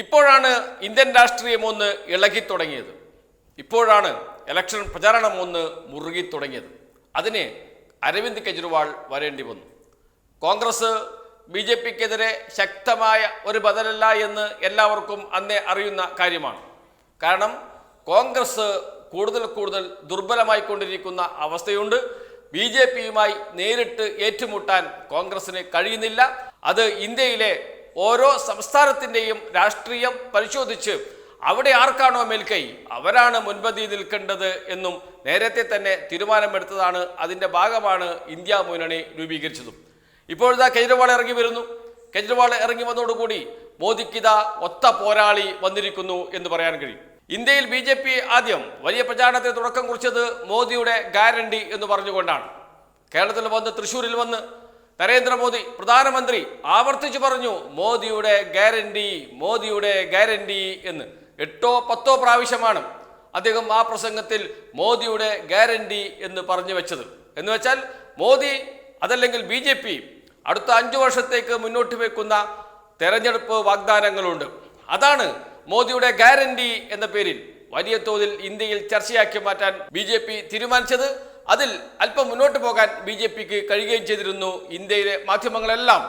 ഇപ്പോഴാണ് ഇന്ത്യൻ രാഷ്ട്രീയം ഒന്ന് ഇളകി തുടങ്ങിയത് ഇപ്പോഴാണ് ഇലക്ഷൻ പ്രചാരണം ഒന്ന് മുറുകി തുടങ്ങിയത് അതിന് അരവിന്ദ് കെജ്രിവാൾ വരേണ്ടി വന്നു. കോൺഗ്രസ് ബി ജെ പിക്കെതിരെ ശക്തമായ ഒരു ബദലല്ല എന്ന് എല്ലാവർക്കും അന്നേ അറിയുന്ന കാര്യമാണ്. കാരണം കോൺഗ്രസ് കൂടുതൽ കൂടുതൽ ദുർബലമായിക്കൊണ്ടിരിക്കുന്ന അവസ്ഥയുണ്ട്. ബി ജെ പിയുമായി നേരിട്ട് ഏറ്റുമുട്ടാൻ കോൺഗ്രസിന് കഴിയുന്നില്ല. അത് ഇന്ത്യയിലെ ഓരോ സംസ്ഥാനത്തിന്റെയും രാഷ്ട്രീയം പരിശോധിച്ച് അവിടെ ആർക്കാണോ മേൽക്കൈ? അവരാണ് മുൻപതി നിൽക്കേണ്ടത് എന്നും നേരത്തെ തന്നെ തീരുമാനമെടുത്തതാണ്. അതിന്റെ ഭാഗമാണ് ഇന്ത്യ മുന്നണി രൂപീകരിച്ചതും. ഇപ്പോഴിതാ കെജ്രിവാൾ ഇറങ്ങി വരുന്നു. കെജ്രിവാൾ ഇറങ്ങി വന്നതോടുകൂടി മോദിക്കിതാ ഒത്ത പോരാളി വന്നിരിക്കുന്നു എന്ന് പറയാൻ കഴിയും. ഇന്ത്യയിൽ ബി ജെ പി ആദ്യം വലിയ പ്രചാരണത്തിന് തുടക്കം കുറിച്ചത് മോദിയുടെ ഗ്യാരണ്ടി എന്ന് പറഞ്ഞുകൊണ്ടാണ്. കേരളത്തിൽ വന്ന് തൃശ്ശൂരിൽ വന്ന് നരേന്ദ്രമോദി പ്രധാനമന്ത്രി ആവർത്തിച്ചു പറഞ്ഞു മോദിയുടെ ഗ്യാരണ്ടി മോദിയുടെ ഗ്യാരണ്ടി എന്ന്. എട്ടോ പത്തോ പ്രാവശ്യമാണ് അദ്ദേഹം ആ പ്രസംഗത്തിൽ മോദിയുടെ ഗ്യാരണ്ടി എന്ന് പറഞ്ഞു വെച്ചത്. എന്ന് വെച്ചാൽ മോദി അതല്ലെങ്കിൽ ബി ജെ പി അടുത്ത അഞ്ചു വർഷത്തേക്ക് മുന്നോട്ട് വെക്കുന്ന തെരഞ്ഞെടുപ്പ് വാഗ്ദാനങ്ങളുണ്ട്. അതാണ് മോദിയുടെ ഗ്യാരണ്ടി എന്ന പേരിൽ വലിയ തോതിൽ ഇന്ത്യയിൽ ചർച്ചയാക്കി മാറ്റാൻ ബി തീരുമാനിച്ചത്. അതിൽ അല്പം മുന്നോട്ട് പോകാൻ ബി ജെ പിക്ക് കഴിയുകയും ചെയ്തിരുന്നു. ഇന്ത്യയിലെ മാധ്യമങ്ങളെല്ലാം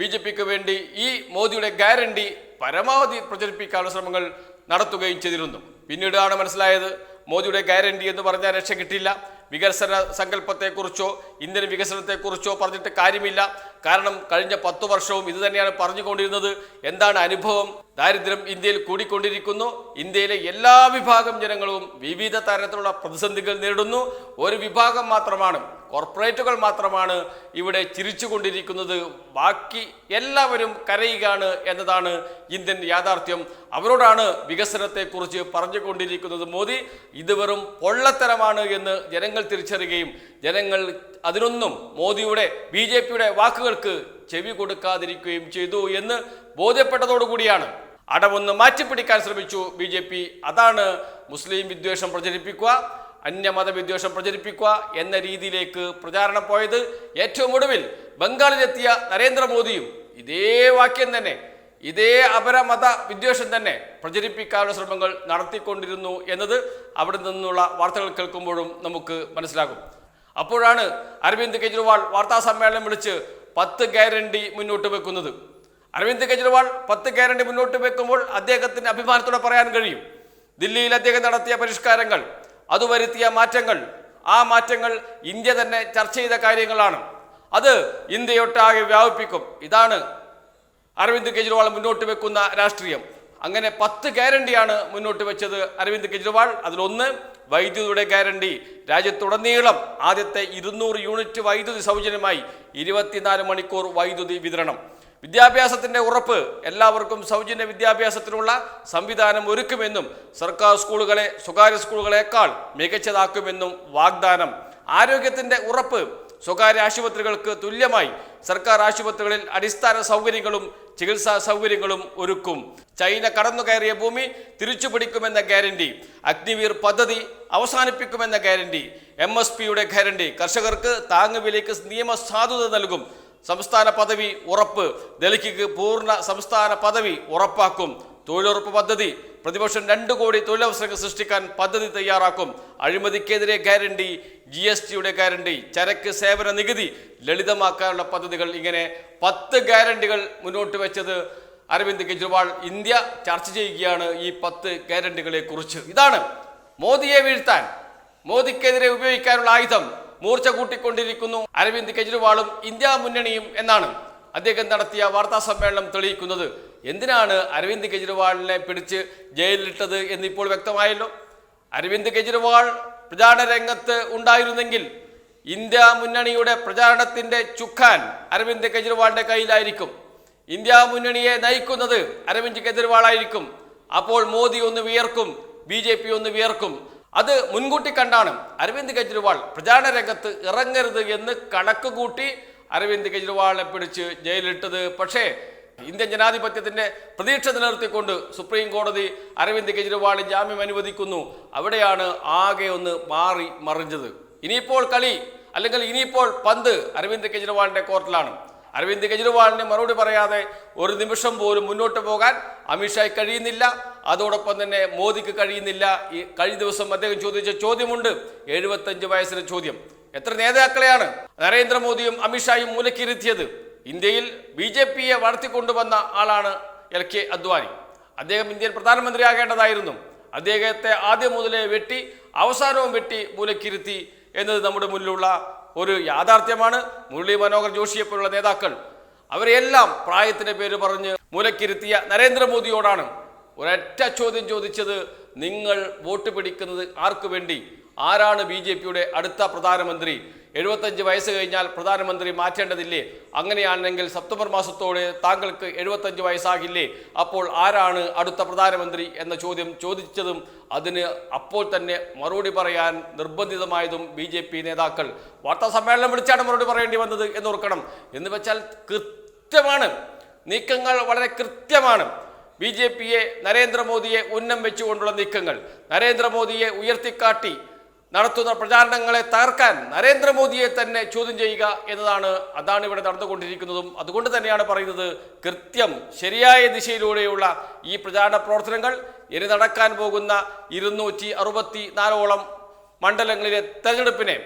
ബി ജെ പിക്ക് വേണ്ടി ഈ മോദിയുടെ ഗ്യാരണ്ടി പരമാവധി പ്രചരിപ്പിക്കാനുള്ള ശ്രമങ്ങൾ നടത്തുകയും ചെയ്തിരുന്നു. പിന്നീടാണ് മനസ്സിലായത് മോദിയുടെ ഗ്യാരണ്ടി എന്ന് പറഞ്ഞാൽ രക്ഷ കിട്ടില്ല വികസന സങ്കല്പത്തെക്കുറിച്ചോ ഇന്ത്യൻ വികസനത്തെക്കുറിച്ചോ പറഞ്ഞിട്ട് കാര്യമില്ല. കാരണം കഴിഞ്ഞ പത്തു വർഷവും ഇത് തന്നെയാണ് പറഞ്ഞുകൊണ്ടിരുന്നത്. എന്താണ് അനുഭവം? ദാരിദ്ര്യം ഇന്ത്യയിൽ കൂടിക്കൊണ്ടിരിക്കുന്നു. ഇന്ത്യയിലെ എല്ലാ വിഭാഗം ജനങ്ങളും വിവിധ തരത്തിലുള്ള പ്രതിസന്ധികൾ നേരിടുന്നു. ഒരു വിഭാഗം മാത്രമാണ് കോർപ്പറേറ്റുകൾ മാത്രമാണ് ഇവിടെ ചിരിച്ചുകൊണ്ടിരിക്കുന്നത്. ബാക്കി എല്ലാവരും കരയുകയാണ് എന്നതാണ് ഇന്ത്യൻ യാഥാർത്ഥ്യം. അവരോടാണ് വികസനത്തെക്കുറിച്ച് പറഞ്ഞുകൊണ്ടിരിക്കുന്നത് മോദി. ഇത് വെറും പൊള്ളത്തരമാണ് എന്ന് ജനങ്ങൾ തിരിച്ചറിയുകയും ജനങ്ങൾ അതിനൊന്നും മോദിയുടെ ബി ജെ പിയുടെ വാക്കുകൾക്ക് ചെവി കൊടുക്കാതിരിക്കുകയും ചെയ്തു എന്ന് ബോധ്യപ്പെട്ടതോടുകൂടിയാണ്. അടവൊന്ന് മാറ്റിപ്പിടിക്കാൻ ശ്രമിച്ചു ബി ജെ പി അതാണ് മുസ്ലിം വിദ്വേഷം പ്രചരിപ്പിക്കുക. അന്യമത വിദ്വേഷം പ്രചരിപ്പിക്കുക എന്ന രീതിയിലേക്ക് പ്രചാരണം പോയത് ഏറ്റവും ഒടുവിൽ ബംഗാളിലെത്തിയ നരേന്ദ്രമോദിയും ഇതേ വാക്യം തന്നെ ഇതേ അപരമത വിദ്വേഷം തന്നെ പ്രചരിപ്പിക്കാനുള്ള ശ്രമങ്ങൾ നടത്തിക്കൊണ്ടിരുന്നു എന്നത് അവിടെ നിന്നുള്ള വാർത്തകൾ കേൾക്കുമ്പോഴും നമുക്ക് മനസ്സിലാകും. അപ്പോഴാണ് അരവിന്ദ് കെജ്രിവാൾ വാർത്താ സമ്മേളനം വിളിച്ച് പത്ത് ഗ്യാരണ്ടി മുന്നോട്ട് വെക്കുന്നത്. അരവിന്ദ് കെജ്രിവാൾ പത്ത് ഗ്യാരണ്ടി മുന്നോട്ട് വെക്കുമ്പോൾ അദ്ദേഹത്തിന് അഭിമാനത്തോടെ പറയാൻ കഴിയും. ദില്ലിയിൽ അദ്ദേഹം നടത്തിയ പരിഷ്കാരങ്ങൾ അത് വരുത്തിയ മാറ്റങ്ങൾ ആ മാറ്റങ്ങൾ ഇന്ത്യ തന്നെ ചർച്ച ചെയ്ത കാര്യങ്ങളാണ്. അത് ഇന്ത്യയൊട്ടാകെ വ്യാപിപ്പിക്കും. ഇതാണ് അരവിന്ദ് കെജ്രിവാൾ മുന്നോട്ട് വെക്കുന്ന രാഷ്ട്രീയം. അങ്ങനെ പത്ത് ഗ്യാരണ്ടിയാണ് മുന്നോട്ട് വെച്ചത് അരവിന്ദ് കെജ്രിവാൾ. അതിലൊന്ന് വൈദ്യുതിയുടെ ഗ്യാരണ്ടി. രാജ്യത്തുടനീളം ആദ്യത്തെ ഇരുന്നൂറ് യൂണിറ്റ് വൈദ്യുതി സൗജന്യമായി ഇരുപത്തിനാല് മണിക്കൂർ വൈദ്യുതി വിതരണം. വിദ്യാഭ്യാസത്തിന്റെ ഉറപ്പ് എല്ലാവർക്കും സൗജന്യ വിദ്യാഭ്യാസത്തിനുള്ള സംവിധാനം ഒരുക്കുമെന്നും സർക്കാർ സ്കൂളുകളെ സ്വകാര്യ സ്കൂളുകളെക്കാൾ മികച്ചതാക്കുമെന്നും വാഗ്ദാനം. ആരോഗ്യത്തിന്റെ ഉറപ്പ് സ്വകാര്യ ആശുപത്രികൾക്ക് തുല്യമായി. സർക്കാർ ആശുപത്രികളിൽ അടിസ്ഥാന സൗകര്യങ്ങളും ചികിത്സാ സൗകര്യങ്ങളും ഒരുക്കും. ചൈന കടന്നു കയറിയ ഭൂമി തിരിച്ചു പിടിക്കുമെന്ന ഗ്യാരണ്ടി. അഗ്നിവീർ പദ്ധതി അവസാനിപ്പിക്കുമെന്ന ഗ്യാരണ്ടി. എം എസ് പിയുടെ ഗ്യാരണ്ടി. കർഷകർക്ക് താങ്ങുവിലയ്ക്ക് നിയമസാധുത നൽകും. സംസ്ഥാന പദവി ഉറപ്പ്. ഡൽഹിക്ക് പൂർണ സംസ്ഥാന പദവി ഉറപ്പാക്കും. തൊഴിലുറപ്പ് പദ്ധതി പ്രതിവർഷം രണ്ട് കോടി തൊഴിലവസരങ്ങൾ സൃഷ്ടിക്കാൻ പദ്ധതി തയ്യാറാക്കും. അഴിമതിക്കെതിരെ ഗ്യാരണ്ടി ജി എസ് ടിയുടെ ഗ്യാരണ്ടി ചരക്ക് സേവന നികുതി ലളിതമാക്കാനുള്ള പദ്ധതികൾ ഇങ്ങനെ പത്ത് ഗ്യാരണ്ടികൾ മുന്നോട്ട് വെച്ചത് അരവിന്ദ് കെജ്രിവാൾ ഇന്ത്യ ചർച്ച ചെയ്യുകയാണ് ഈ പത്ത് ഗ്യാരണ്ടികളെ കുറിച്ച് ഇതാണ് മോദിയെ വീഴ്ത്താൻ മോദിക്കെതിരെ ഉപയോഗിക്കാനുള്ള ആയുധം മൂർച്ച കൂട്ടിക്കൊണ്ടിരിക്കുന്നു അരവിന്ദ് കെജ്രിവാളും ഇന്ത്യ മുന്നണിയും എന്നാണ് അദ്ദേഹം നടത്തിയ വാർത്താ സമ്മേളനം തെളിയിക്കുന്നത്. എന്തിനാണ് അരവിന്ദ് കെജ്രിവാളിനെ പിടിച്ച് ജയിലിലിട്ടത് എന്നിപ്പോൾ വ്യക്തമായല്ലോ. അരവിന്ദ് കെജ്രിവാൾ പ്രചാരണ രംഗത്ത് ഉണ്ടായിരുന്നെങ്കിൽ ഇന്ത്യ മുന്നണിയുടെ പ്രചാരണത്തിന്റെ ചുക്കാൻ അരവിന്ദ് കെജ്രിവാളിന്റെ കയ്യിലായിരിക്കും. ഇന്ത്യ മുന്നണിയെ നയിക്കുന്നത് അരവിന്ദ് കെജ്രിവാളായിരിക്കും. അപ്പോൾ മോദി ഒന്ന് വിയർക്കും ബി ജെ പി ഒന്ന് വിയർക്കും. അത് മുൻകൂട്ടി കണ്ടാണ് അരവിന്ദ് കെജ്രിവാൾ പ്രചാരണ രംഗത്ത് ഇറങ്ങരുത് എന്ന് കണക്ക് കൂട്ടി അരവിന്ദ് കെജ്രിവാളിനെ പിടിച്ച് ജയിലിട്ടത് പക്ഷേ ഇന്ത്യൻ ജനാധിപത്യത്തിന്റെ പ്രതീക്ഷ നിലനിർത്തിക്കൊണ്ട് സുപ്രീം കോടതി അരവിന്ദ് കെജ്രിവാൾ ജാമ്യം അനുവദിക്കുന്നു. അവിടെയാണ് ആകെ ഒന്ന് മാറി മറിഞ്ഞത്. ഇനിയിപ്പോൾ കളി അല്ലെങ്കിൽ ഇനിയിപ്പോൾ പന്ത് അരവിന്ദ് കെജ്രിവാളിന്റെ കോർട്ടിലാണ്. അരവിന്ദ് കെജ്രിവാളിന് മറുപടി പറയാതെ ഒരു നിമിഷം പോലും മുന്നോട്ട് പോകാൻ അമിത്ഷായ്ക്ക് കഴിയുന്നില്ല. അതോടൊപ്പം തന്നെ മോദിക്ക് കഴിയുന്നില്ല. ഈ കഴിഞ്ഞ ദിവസം അദ്ദേഹം ചോദിച്ച ചോദ്യമുണ്ട്. എഴുപത്തഞ്ച് വയസ്സിന് ചോദ്യം. എത്ര നേതാക്കളെയാണ് നരേന്ദ്രമോദിയും അമിത്ഷായും മൂലക്കിരുത്തിയത് ഇന്ത്യയിൽ ബി ജെ പിയെ വളർത്തിക്കൊണ്ടുവന്ന ആളാണ് എൽ കെ അദ്വാനി. അദ്ദേഹം ഇന്ത്യൻ പ്രധാനമന്ത്രിയാകേണ്ടതായിരുന്നു. അദ്ദേഹത്തെ ആദ്യം മുതലേ വെട്ടി അവസാനവും വെട്ടി മൂലക്കിരുത്തി എന്നത് നമ്മുടെ മുന്നിലുള്ള ഒരു യാഥാർത്ഥ്യമാണ്. മുരളി മനോഹർ ജോഷിയെ പോലുള്ള നേതാക്കൾ. അവരെല്ലാം പ്രായത്തിന്റെ പേര് പറഞ്ഞ് മൂലക്കിരുത്തിയ നരേന്ദ്രമോദിയോടാണ് ഒരൊറ്റ ചോദ്യം ചോദിച്ചത് നിങ്ങൾ വോട്ട് പിടിക്കുന്നത് ആർക്കു വേണ്ടി? ആരാണ് ബി അടുത്ത പ്രധാനമന്ത്രി? എഴുപത്തഞ്ച് വയസ്സ് കഴിഞ്ഞാൽ പ്രധാനമന്ത്രി മാറ്റേണ്ടതില്ലേ? അങ്ങനെയാണെങ്കിൽ സെപ്റ്റംബർ മാസത്തോടെ താങ്കൾക്ക് എഴുപത്തഞ്ച് വയസ്സാകില്ലേ? അപ്പോൾ ആരാണ് അടുത്ത പ്രധാനമന്ത്രി എന്ന ചോദ്യം ചോദിച്ചതും അതിന് അപ്പോൾ തന്നെ മറുപടി പറയാൻ നിർബന്ധിതമായതും ബി ജെ പി നേതാക്കൾ. വാർത്താ സമ്മേളനം വിളിച്ചാണ് മറുപടി പറയേണ്ടി വന്നത് എന്നോർക്കണം. എന്ന് വെച്ചാൽ കൃത്യമാണ്. നീക്കങ്ങൾ വളരെ കൃത്യമാണ്. ബി ജെ പിയെ നരേന്ദ്രമോദിയെ ഉന്നം വെച്ചുകൊണ്ടുള്ള നീക്കങ്ങൾ. നരേന്ദ്രമോദിയെ ഉയർത്തിക്കാട്ടി നടത്തുന്ന പ്രചാരണങ്ങളെ തകർക്കാൻ നരേന്ദ്രമോദിയെ തന്നെ ചോദ്യം ചെയ്യുക എന്നതാണ് അതാണ് ഇവിടെ നടന്നുകൊണ്ടിരിക്കുന്നതും. അതുകൊണ്ട് തന്നെയാണ് പറയുന്നത് കൃത്യം ശരിയായ ദിശയിലൂടെയുള്ള ഈ പ്രചാരണ പ്രവർത്തനങ്ങൾ. ഇനി നടക്കാൻ പോകുന്ന ഇരുന്നൂറ്റി അറുപത്തി നാലോളം മണ്ഡലങ്ങളിലെ തെരഞ്ഞെടുപ്പിനെ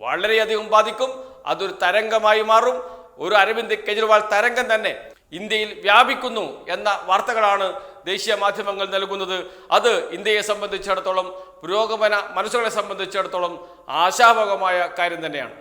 വളരെയധികം ബാധിക്കും. അതൊരു തരംഗമായി മാറും. ഒരു അരവിന്ദ് കെജ്രിവാൾ തരംഗം തന്നെ ഇന്ത്യയിൽ വ്യാപിക്കുന്നു എന്ന വാർത്തകളാണ് ദേശീയ മാധ്യമങ്ങൾ നൽകുന്നത്. അത് ഇന്ത്യയെ സംബന്ധിച്ചിടത്തോളം പുരോഗമന മനസ്സുകളെ സംബന്ധിച്ചിടത്തോളം ആശാവഹമായ കാര്യം തന്നെയാണ്.